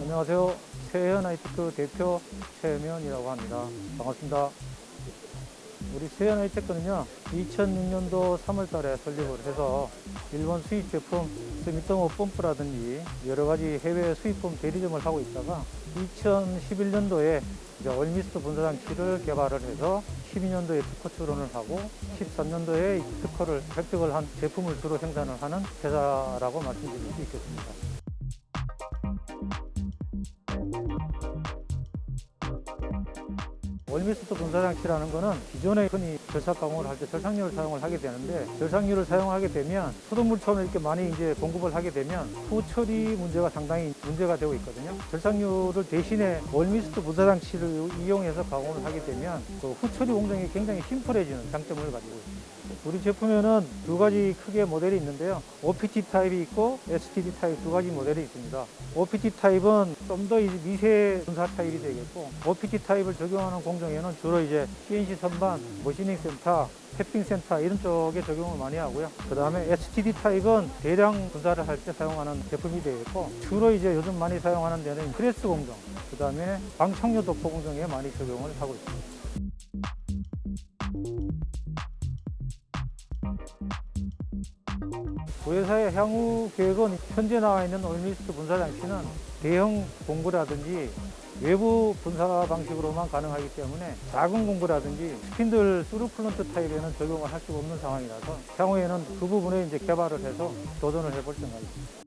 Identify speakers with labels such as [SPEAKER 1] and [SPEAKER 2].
[SPEAKER 1] 안녕하세요. 세현 하이테크 대표 최면이라고 합니다. 반갑습니다. 우리 세현 하이테크는요, 2006년도 3월 달에 설립을 해서 일본 수입 제품 스미토모 펌프라든지 여러 가지 해외 수입품 대리점을 하고 있다가 2011년도에 이제 얼미스트 분사장치를 개발을 해서 12년도에 특허 출원을 하고 13년도에 특허를 획득을 한 제품을 주로 생산을 하는 회사라고 말씀드릴 수 있겠습니다. 월미스트 분사장치라는 거는 기존에 흔히 절삭 가공을 할 때 절삭류를 사용을 하게 되는데 절삭류를 사용하게 되면 수돗물처럼 이렇게 많이 이제 공급을 하게 되면 후처리 문제가 상당히 문제가 되고 있거든요. 절삭류를 대신에 월미스트 분사장치를 이용해서 가공을 하게 되면 그 후처리 공정이 굉장히 심플해지는 장점을 가지고 있습니다. 우리 제품에는 두 가지 크게 모델이 있는데요. OPT 타입이 있고 STD 타입 두 가지 모델이 있습니다. OPT 타입은 좀 더 미세 분사 타입이 되겠고 OPT 타입을 적용하는 공정에는 주로 이제 CNC 선반, 머시닝 센터, 탭핑 센터 이런 쪽에 적용을 많이 하고요. 그 다음에 STD 타입은 대량 분사를 할 때 사용하는 제품이 되겠고 주로 이제 요즘 많이 사용하는 데는 프레스 공정, 그 다음에 방청료 도포 공정에 많이 적용을 하고 있습니다. 부회사의 향후 계획은 현재 나와 있는 올미스트 분사 장치는 대형 공구라든지 외부 분사 방식으로만 가능하기 때문에 작은 공구라든지 스킨들 수루플런트 타입에는 적용을 할 수 없는 상황이라서 향후에는 그 부분에 이제 개발을 해서 도전을 해볼 생각입니다.